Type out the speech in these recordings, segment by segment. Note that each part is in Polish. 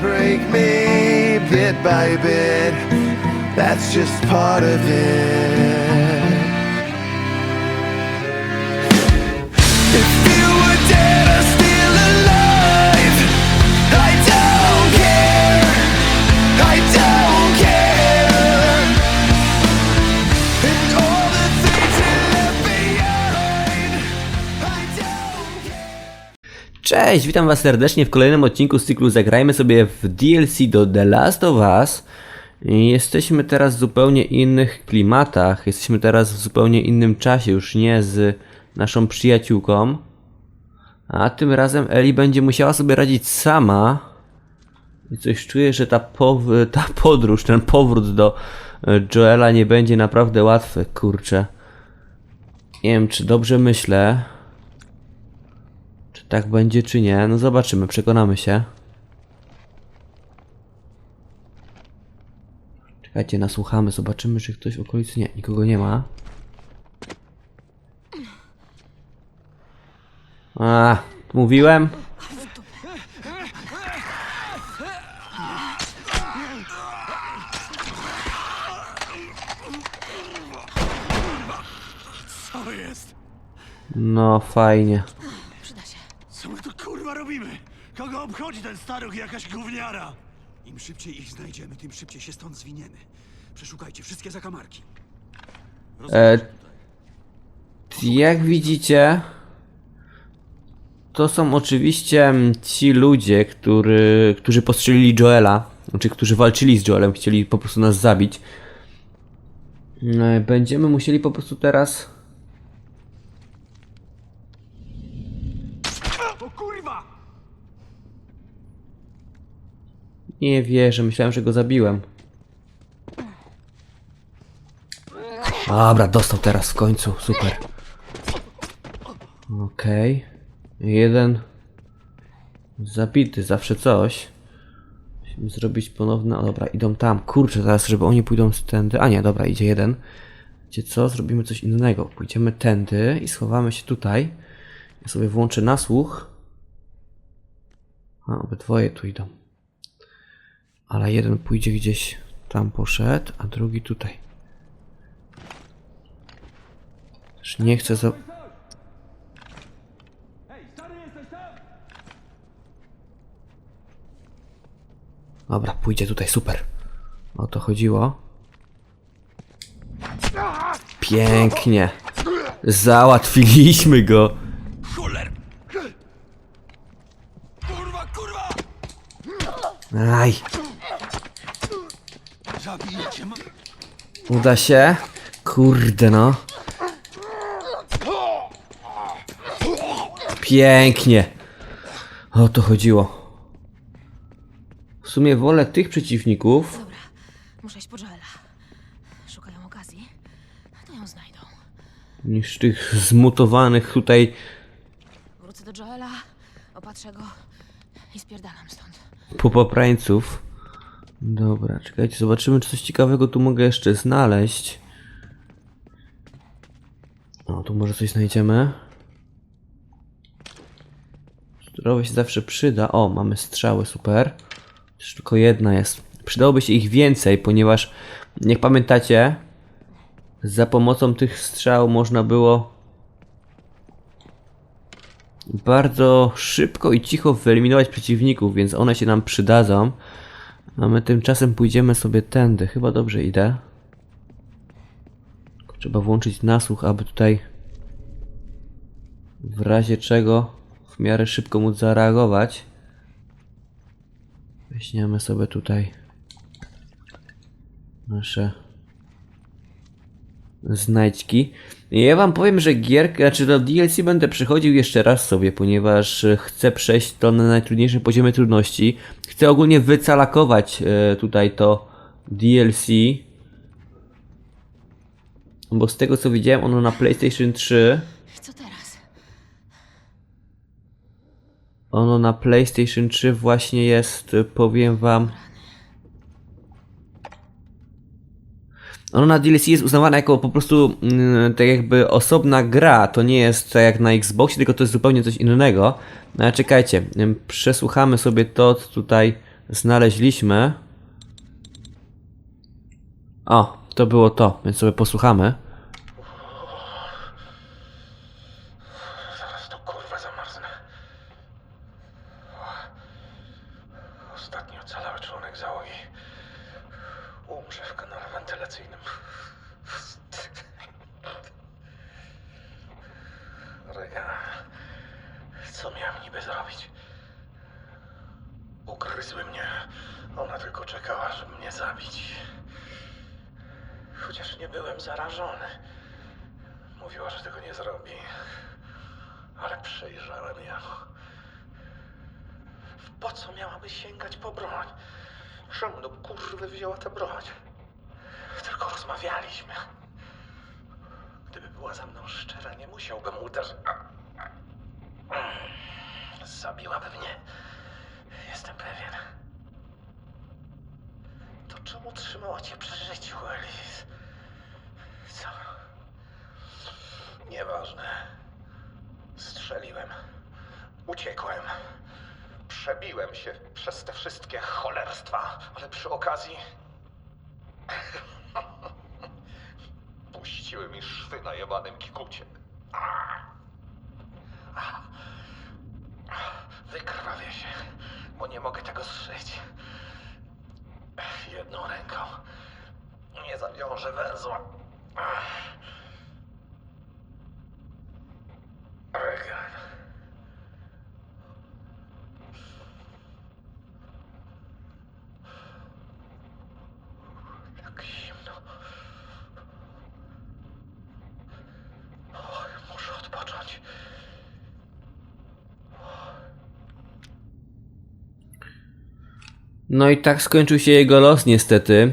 break me bit by bit. That's just part of it. Cześć, witam was serdecznie w kolejnym odcinku z cyklu Zagrajmy sobie w DLC do The Last of Us. Jesteśmy teraz w zupełnie innych klimatach, jesteśmy teraz w zupełnie innym czasie, już nie z naszą przyjaciółką. A tym razem Eli będzie musiała sobie radzić sama. I coś czuję, że ta, ta podróż, ten powrót do e, Joela nie będzie naprawdę łatwy, kurczę. Nie wiem, czy dobrze myślę. Tak będzie, czy nie? No zobaczymy, przekonamy się. Czekajcie, nasłuchamy, zobaczymy, czy ktoś w okolicy... Nie, nikogo nie ma. A, mówiłem? No, fajnie. Przyda się. Co my tu kurwa robimy? Kogo obchodzi ten staruch i jakaś gówniara? Im szybciej ich znajdziemy, tym szybciej się stąd zwiniemy. Przeszukajcie wszystkie zakamarki. E, jak widzicie, to są oczywiście mm, ci ludzie, który, którzy postrzelili Joela, znaczy którzy walczyli z Joelem, chcieli po prostu nas zabić. E, Będziemy musieli po prostu teraz. O kurwa! Nie wierzę, myślałem, że go zabiłem. Dobra, dostał teraz w końcu, super. Okej. Jeden zabity, zawsze coś. Musimy zrobić ponowne. O dobra, idą tam. Kurczę, teraz, żeby oni pójdą tędy. A nie, dobra, idzie jeden. Wiecie co? Zrobimy coś innego. Pójdziemy tędy i schowamy się tutaj. Ja sobie włączę nasłuch. A, obydwoje tu idą. Ale jeden pójdzie gdzieś tam poszedł, a drugi tutaj. Też nie chcę za... Dobra, pójdzie tutaj, super. O to chodziło. Pięknie. Załatwiliśmy go. Aj, Zabijcie ma... uda się. Kurde no. Pięknie. O to chodziło. W sumie wolę tych przeciwników. Dobra, muszę iść po Joela. Szukają okazji, to ją znajdą. niż tych zmutowanych tutaj Wrócę do Joela, opatrzę go i spierdalam stąd. popaprańców. Dobra, czekajcie, zobaczymy, czy coś ciekawego tu mogę jeszcze znaleźć. O, tu może coś znajdziemy. Zdrowie się zawsze przyda. O, mamy strzały, super. Już tylko jedna jest. Przydałoby się ich więcej, ponieważ, jak pamiętacie, za pomocą tych strzał można było bardzo szybko i cicho wyeliminować przeciwników, więc one się nam przydadzą. A my tymczasem pójdziemy sobie tędy. Chyba dobrze idę. Trzeba włączyć nasłuch, aby tutaj w razie czego w miarę szybko móc zareagować. Weźmiemy sobie tutaj nasze znajdźki. Ja wam powiem, że gierkę, znaczy do DLC będę przychodził jeszcze raz sobie, ponieważ e, chcę przejść to na najtrudniejszym poziomie trudności. Chcę ogólnie wycalakować e, tutaj to DLC. Bo z tego co widziałem, ono na PlayStation 3, Co teraz? ono na PlayStation 3 właśnie jest, e, powiem wam, Ono na DLC jest uznawane jako po prostu mm, tak jakby osobna gra. To nie jest tak jak na Xboxie, tylko to jest zupełnie coś innego. No ale czekajcie, ym, przesłuchamy sobie to, co tutaj znaleźliśmy. O, to było to, więc sobie posłuchamy. Zaraz to kurwa zamarznę. Ostatni ocalały członek załogi. Umrze w kanale wentylacyjnym. Rega. Co miałem niby zrobić? Ugryzły mnie. Ona tylko czekała, żeby mnie zabić. Chociaż nie byłem zarażony. Mówiła, że tego nie zrobi. Ale przejrzałem ją. Po co miałaby sięgać po broń? Czemu do kurwy wzięła tę broń? Tylko rozmawialiśmy. Gdyby była ze mną szczera, nie musiałbym uderzyć. Zabiłaby mnie. Jestem pewien. To czemu trzymała cię przy życiu, Elis? Co? Nieważne. Strzeliłem. Uciekłem. Przebiłem się przez te wszystkie cholerstwa, ale przy okazji. Puściły mi szwy na jebanym kikucie. Wykrwawię się, bo nie mogę tego zszyć. Jedną ręką. Nie zawiążę węzła. Regan. Tak zimno. Oj, muszę odpocząć. No i tak skończył się jego los niestety.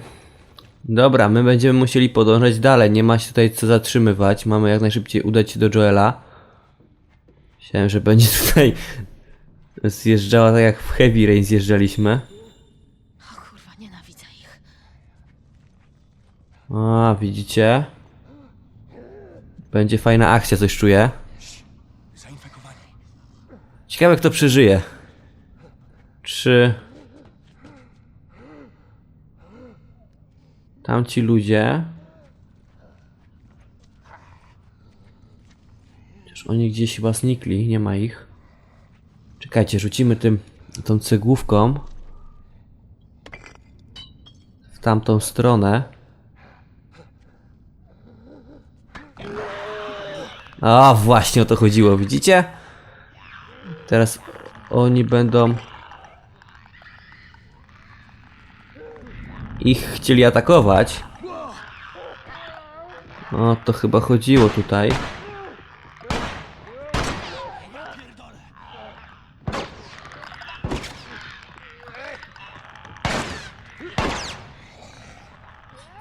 Dobra, my będziemy musieli podążać dalej, nie ma się tutaj co zatrzymywać. Mamy jak najszybciej udać się do Joela. Myślałem, że będzie tutaj zjeżdżała tak jak w Heavy Rain zjeżdżaliśmy. O kurwa, nienawidzę ich. A, widzicie? Będzie fajna akcja, coś czuję. Ciekawe kto przeżyje. Czy... Tamci ludzie... Chociaż oni gdzieś chyba znikli, nie ma ich. Czekajcie, rzucimy tym, tą cegłówką w tamtą stronę. A, właśnie o to chodziło, widzicie? Teraz oni będą ich chcieli atakować. O, to chyba chodziło tutaj.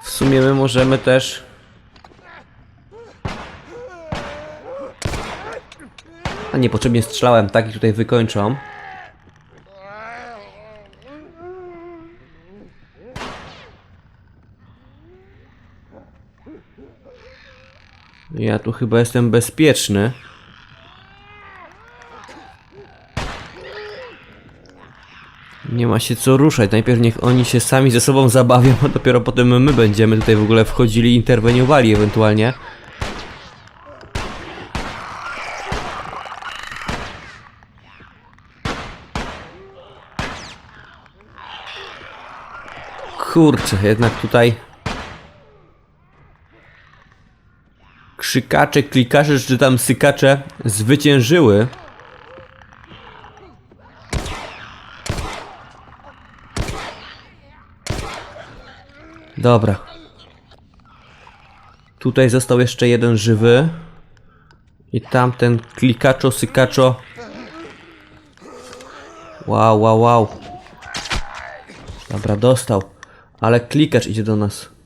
W sumie my możemy też A niepotrzebnie strzelałem, tak i tutaj wykończą. Ja tu chyba jestem bezpieczny. Nie ma się co ruszać. Najpierw niech oni się sami ze sobą zabawią, a dopiero potem my będziemy tutaj w ogóle wchodzili i interweniowali ewentualnie. Kurczę, jednak tutaj krzykacze, klikacze, czy tam sykacze zwyciężyły. Dobra. Tutaj został jeszcze jeden żywy. I tamten klikaczo, sykaczo. Wow, wow, wow. Dobra, dostał. Ale klikacz idzie do nas.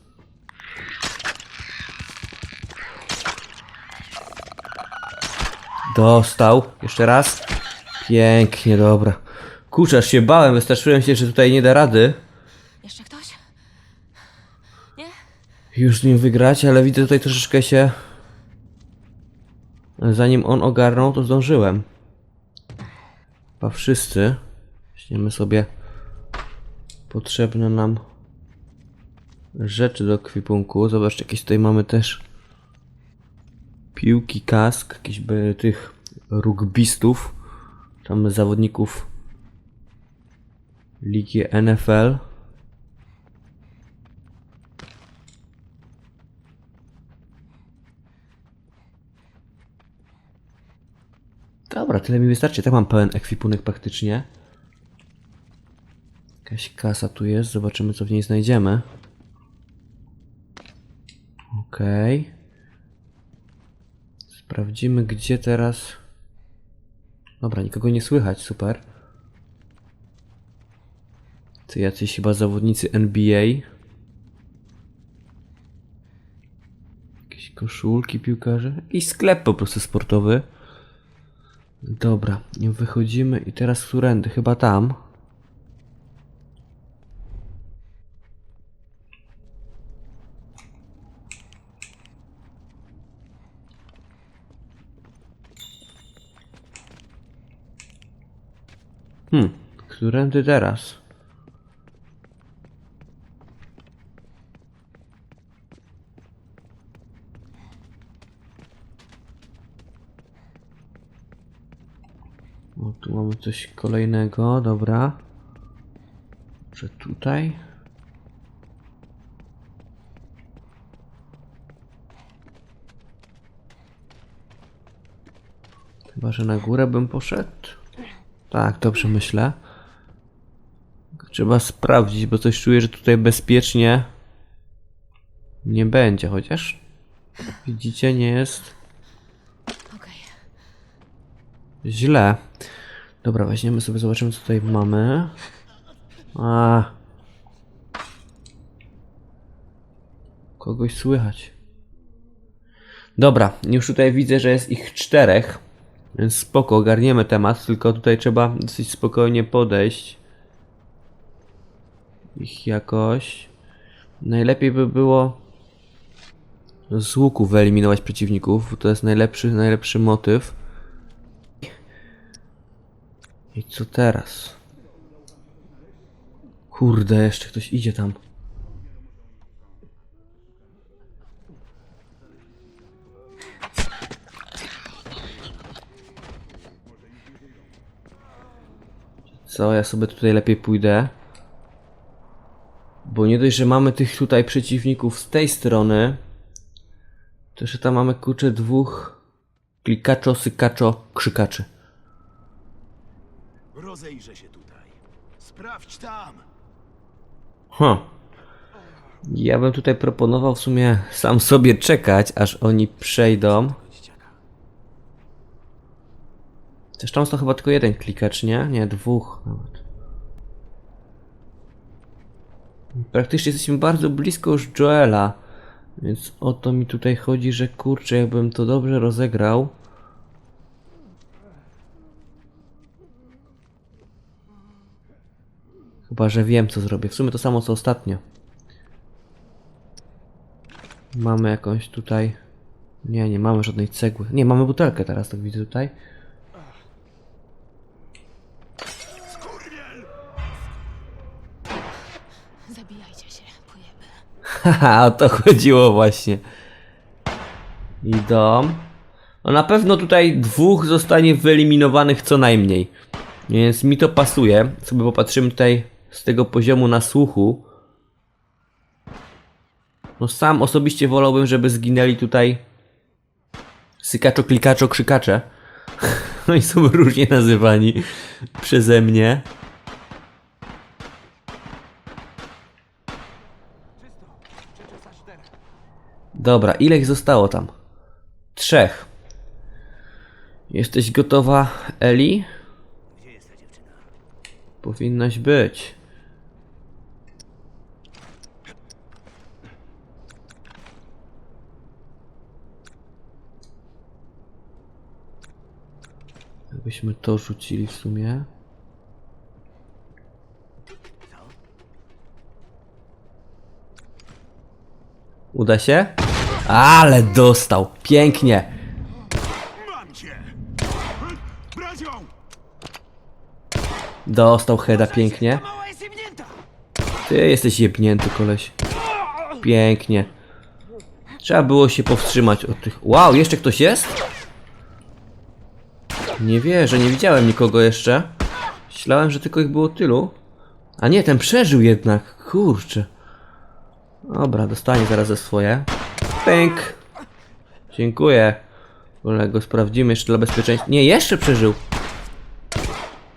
Dostał. Jeszcze raz. Pięknie, dobra. Kurczę, się bałem, wystraszyłem się, że tutaj nie da rady Jeszcze ktoś? Nie? już z nim wygrać, ale widzę tutaj troszeczkę się... Zanim on ogarnął, to zdążyłem. Chyba wszyscy. Weźmiemy sobie potrzebne nam rzeczy do kwipunku. Zobaczcie, jakieś tutaj mamy też piłki, kask, jakichś by tych rugbystów. Tam zawodników ligi NFL. Dobra, tyle mi wystarczy. Tak mam pełen ekwipunek praktycznie. Jakaś kasa tu jest. Zobaczymy, co w niej znajdziemy. Okej. Sprawdzimy, gdzie teraz... Dobra, nikogo nie słychać. Super. To jacyś chyba zawodnicy NBA. Jakieś koszulki piłkarze. I sklep po prostu sportowy. Dobra, wychodzimy i teraz którędy? Chyba tam. Hmm, którędy teraz? Tu mamy coś kolejnego, dobra. Że tutaj? Chyba, że na górę bym poszedł. Tak, dobrze myślę. Trzeba sprawdzić, bo coś czuję, że tutaj bezpiecznie nie będzie, chociaż widzicie, nie jest źle. Dobra, weźmiemy sobie, zobaczymy co tutaj mamy. A. Kogoś słychać. Dobra, już tutaj widzę, że jest ich czterech. Więc spoko, ogarniemy temat, tylko tutaj trzeba dosyć spokojnie podejść. Ich jakoś. Najlepiej by było z łuku wyeliminować przeciwników, to jest najlepszy, najlepszy motyw. I co teraz? Kurde, jeszcze ktoś idzie tam. Co, ja sobie tutaj lepiej pójdę. Bo nie dość, że mamy tych tutaj przeciwników z tej strony, to jeszcze tam mamy kurczę dwóch klikaczo, sykaczo, krzykaczy. Rozejrzę się tutaj. Sprawdź tam. Hm. Ja bym tutaj proponował w sumie sam sobie czekać, aż oni przejdą. Też tam to chyba tylko jeden klikacz, nie? Nie, dwóch nawet. Praktycznie jesteśmy bardzo blisko już Joela. Więc o to mi tutaj chodzi, że kurczę, jakbym to dobrze rozegrał. Chyba, że wiem co zrobię. W sumie to samo co ostatnio. Mamy jakąś tutaj... Nie, nie mamy żadnej cegły. Nie, mamy butelkę teraz, tak widzę tutaj. Haha, o to chodziło właśnie. Idą. No na pewno tutaj dwóch zostanie wyeliminowanych co najmniej. Więc mi to pasuje. Sobie popatrzymy tutaj z tego poziomu na słuchu. No sam osobiście wolałbym, żeby zginęli tutaj sykaczo, klikaczo, krzykacze. No i są różnie nazywani przeze mnie. Dobra, ile ich zostało tam? Trzech. Jesteś gotowa, Eli? Powinnaś być. Jakbyśmy to rzucili w sumie. Uda się? Ale dostał. Pięknie. Dostał heada pięknie. Ty jesteś jebnięty koleś. Pięknie. Trzeba było się powstrzymać od tych... Wow, jeszcze ktoś jest? Nie wierzę, nie widziałem nikogo jeszcze. Myślałem, że tylko ich było tylu. A nie, ten przeżył jednak. Kurczę. Dobra, dostanie zaraz ze swoje. Pęk. Dziękuję. Kolego, sprawdzimy jeszcze dla bezpieczeństwa. Nie, jeszcze przeżył.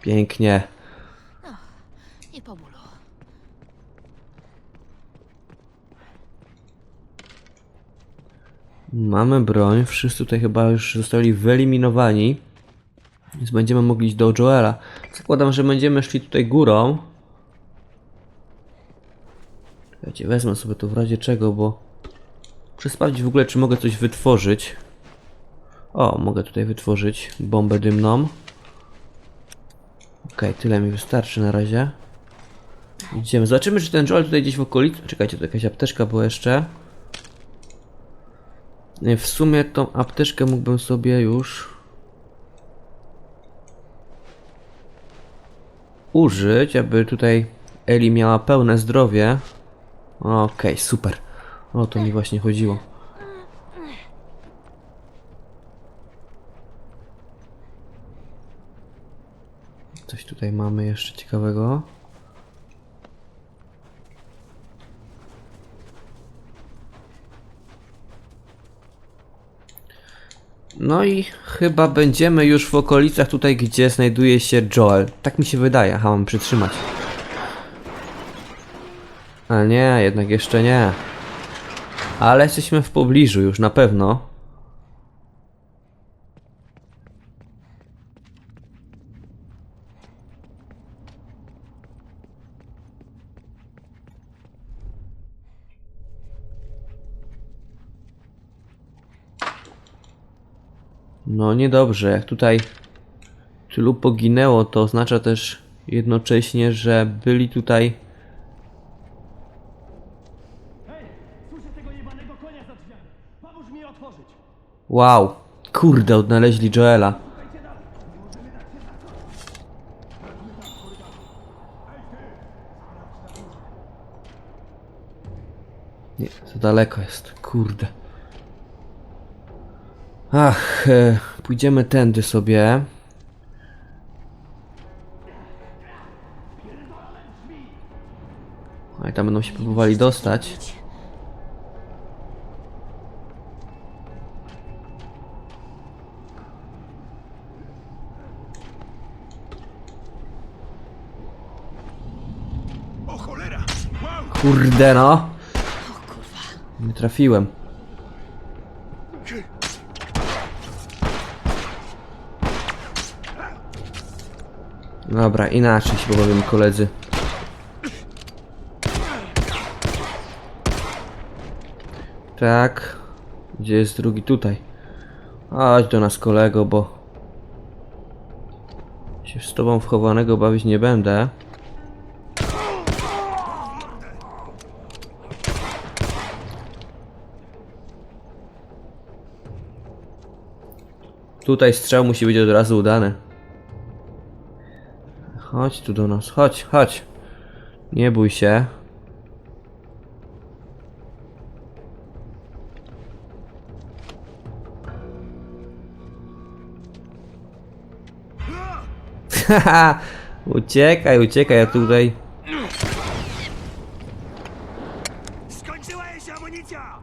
Pięknie. Nie po bólu. Mamy broń. Wszyscy tutaj chyba już zostali wyeliminowani. Więc będziemy mogli iść do Joela. Zakładam, że będziemy szli tutaj górą. Czekajcie, wezmę sobie to w razie czego, bo... Muszę sprawdzić w ogóle, czy mogę coś wytworzyć. O, mogę tutaj wytworzyć bombę dymną. Okej, tyle mi wystarczy na razie. Idziemy. Zobaczymy, czy ten Joel tutaj gdzieś w okolicy... Czekajcie, to jakaś apteczka była jeszcze. W sumie tą apteczkę mógłbym sobie już użyć, aby tutaj Eli miała pełne zdrowie. Okej, super. O to mi właśnie chodziło. Coś tutaj mamy jeszcze ciekawego. No i chyba będziemy już w okolicach tutaj, gdzie znajduje się Joel. Tak mi się wydaje. Aha, mam przytrzymać. Nie, jednak jeszcze nie. Ale jesteśmy w pobliżu już na pewno. No niedobrze, jak tutaj tylu poginęło, to oznacza też jednocześnie, że byli tutaj. Wow, kurde, odnaleźli Joela. Nie, za daleko jest, kurde. Ach, e, pójdziemy tędy sobie. A i tam będą się próbowali dostać. O cholera! Wow! Kurde no. Nie trafiłem. Dobra, inaczej się powiem koledzy. Tak. Gdzie jest drugi? Tutaj. Chodź do nas kolego, bo się z tobą wchowanego bawić nie będę. Tutaj strzał musi być od razu udany. Chodź tu do nas, chodź, chodź. Nie bój się. Haha, uciekaj, uciekaj, ja tutaj.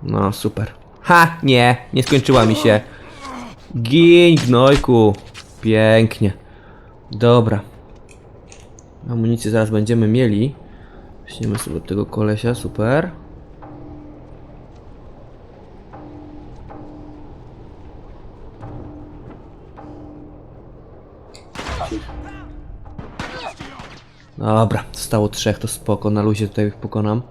No, super. Ha, nie, nie skończyła mi się. Gin, gnojku. Pięknie. Dobra. Amunicję zaraz będziemy mieli. Weźmiemy sobie od tego kolesia, super. Dobra, zostało trzech, to spoko, na luzie tutaj ich pokonam.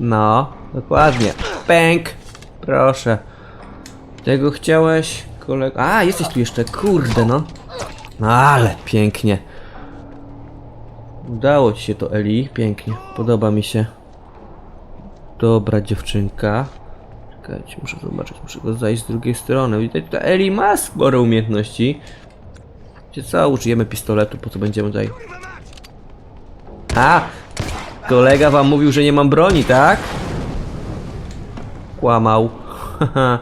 No, dokładnie. Pęk! Proszę. Tego chciałeś, kolego. A, jesteś tu jeszcze, kurde no. No ale pięknie. Udało ci się to, Eli. Pięknie. Podoba mi się. Dobra dziewczynka. Czekajcie, muszę zobaczyć, muszę go zajść z drugiej strony. Widać, ta Eli ma spore umiejętności. Wiecie co, użyjemy pistoletu, po co będziemy tutaj... A! Kolega wam mówił, że nie mam broni, tak? Kłamał.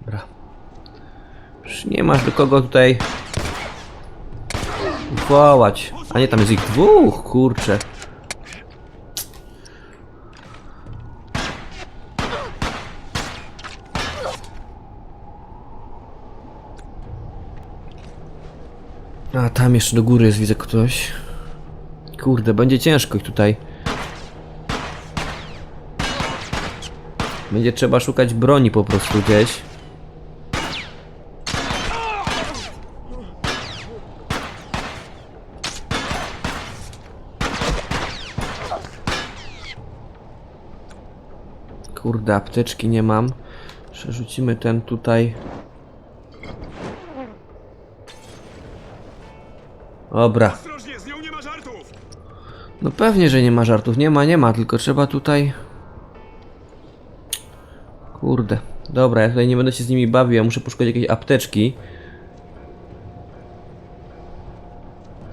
Dobra. Już nie masz do kogo tutaj wołać. A nie, tam jest ich dwóch, kurczę. Tam jeszcze do góry jest, widzę ktoś. Kurde, będzie ciężko ich tutaj. Będzie trzeba szukać broni po prostu gdzieś. Kurde, apteczki nie mam. Przerzucimy ten tutaj. Dobra. No pewnie, że nie ma żartów. Nie ma, nie ma, tylko trzeba tutaj... Kurde. Dobra, ja tutaj nie będę się z nimi bawił, ja muszę poszukać jakiejś apteczki.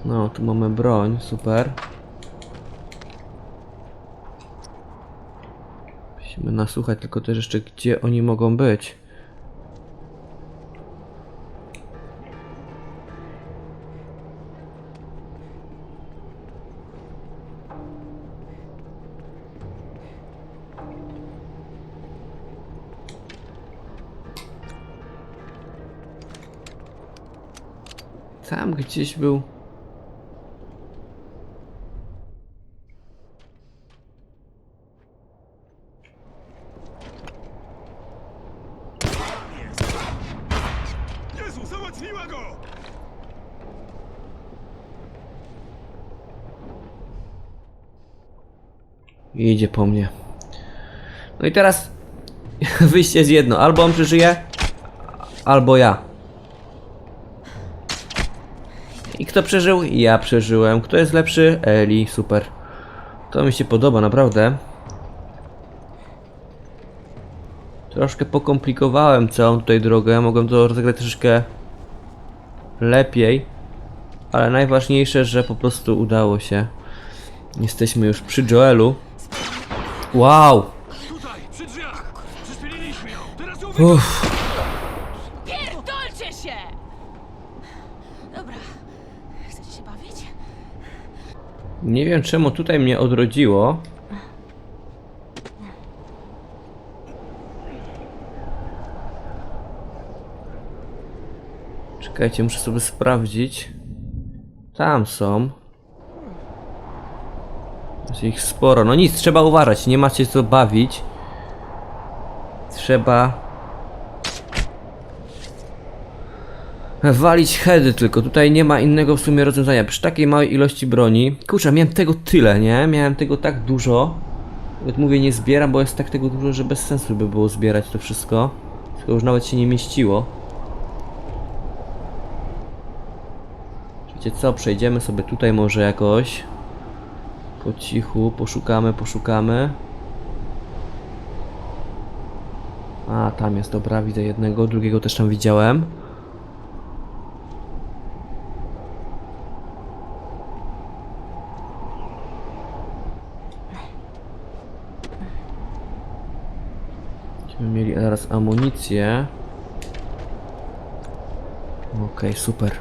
No, tu mamy broń, super. Musimy nasłuchać tylko też jeszcze, gdzie oni mogą być. Tam gdzieś był. I idzie po mnie. No i teraz wyjście jest jedno. Albo on przeżyje, albo ja. I kto przeżył? Ja przeżyłem. Kto jest lepszy? Eli, super. To mi się podoba, naprawdę. Troszkę pokomplikowałem całą tutaj drogę. Mogłem to rozegrać troszeczkę lepiej. Ale najważniejsze, że po prostu udało się. Jesteśmy już przy Joelu. Wow! Uff. Pierdolcie się! Dobra. Chcecie się bawić? Nie wiem czemu tutaj mnie odrodziło. Czekajcie, muszę sobie sprawdzić. Tam są. Jest ich sporo. No nic, trzeba uważać, nie macie co bawić. Trzeba Walić heady tylko, tutaj nie ma innego w sumie rozwiązania. Przy takiej małej ilości broni. Kurczę, miałem tego tyle, nie? Miałem tego tak dużo. Nawet mówię, nie zbieram, bo jest tak tego dużo, że bez sensu by było zbierać to wszystko. Tylko już nawet się nie mieściło. Wiecie co, przejdziemy sobie tutaj może jakoś. Po cichu, poszukamy, poszukamy. A, tam jest, dobra, widzę jednego, drugiego też tam widziałem. Będziemy amunicję. Okej, super.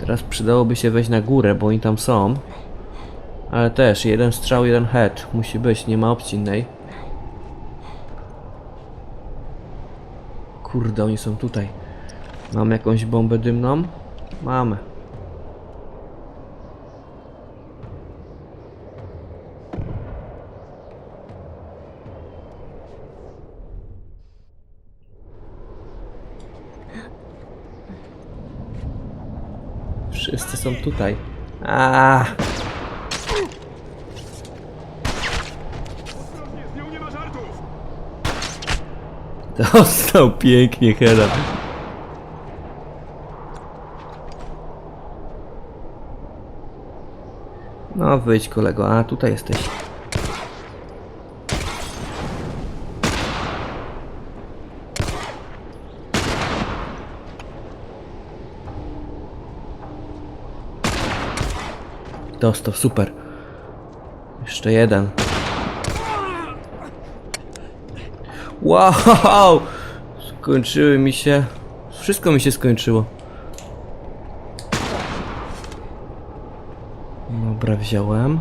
Teraz przydałoby się wejść na górę, bo oni tam są. Ale też, jeden strzał, jeden head. Musi być, nie ma opcji innej. Kurde, oni są tutaj. Mamy jakąś bombę dymną? Mamy. są tutaj. A. Dostał pięknie Hela. No wyjdź kolego, a tutaj jesteś. Dostał, super. Jeszcze jeden. Wow! Skończyły mi się. Wszystko mi się skończyło. Dobra, wziąłem.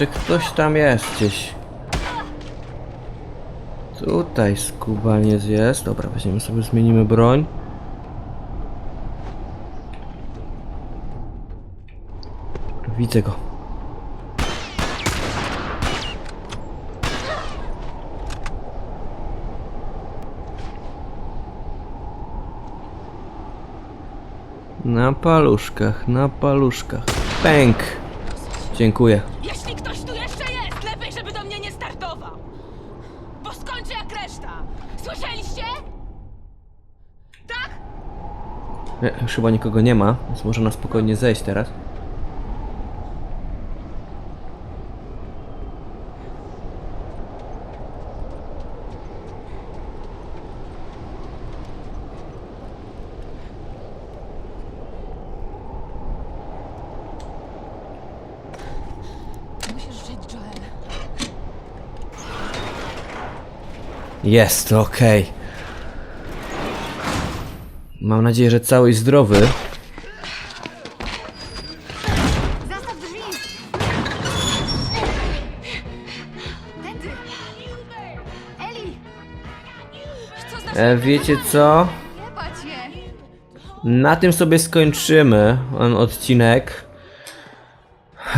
Jeszcze ktoś tam jest gdzieś. Tutaj skubaniec jest. Dobra, weźmiemy sobie, zmienimy broń. Widzę go. Na paluszkach, na paluszkach. Pęk! Dziękuję. Jeśli ktoś tu jeszcze jest, lepiej, żeby do mnie nie startował! Bo skończę jak reszta! Słyszeliście? Tak? Nie, już chyba nikogo nie ma, więc może na spokojnie zejść teraz. Musisz żyć, Joel. Jest, okej. Mam nadzieję, że cały i zdrowy. Zastaw drzwi! Tędy! Eli! Co znaczy... E, wiecie co? Nie bać je! Na tym sobie skończymy ten odcinek.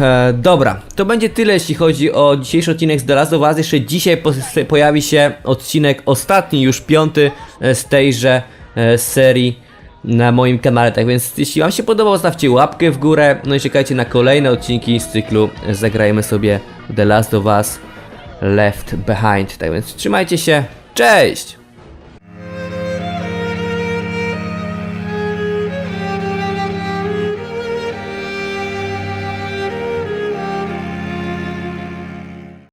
E, dobra, to będzie tyle jeśli chodzi o dzisiejszy odcinek z The Last of Us. Jeszcze dzisiaj po, pojawi się odcinek ostatni, już piąty e, z tejże e, serii na moim kanale. Tak więc jeśli Wam się podobało, zostawcie łapkę w górę. No i czekajcie na kolejne odcinki z cyklu Zagrajmy sobie The Last of Us Left Behind. Tak więc trzymajcie się, cześć!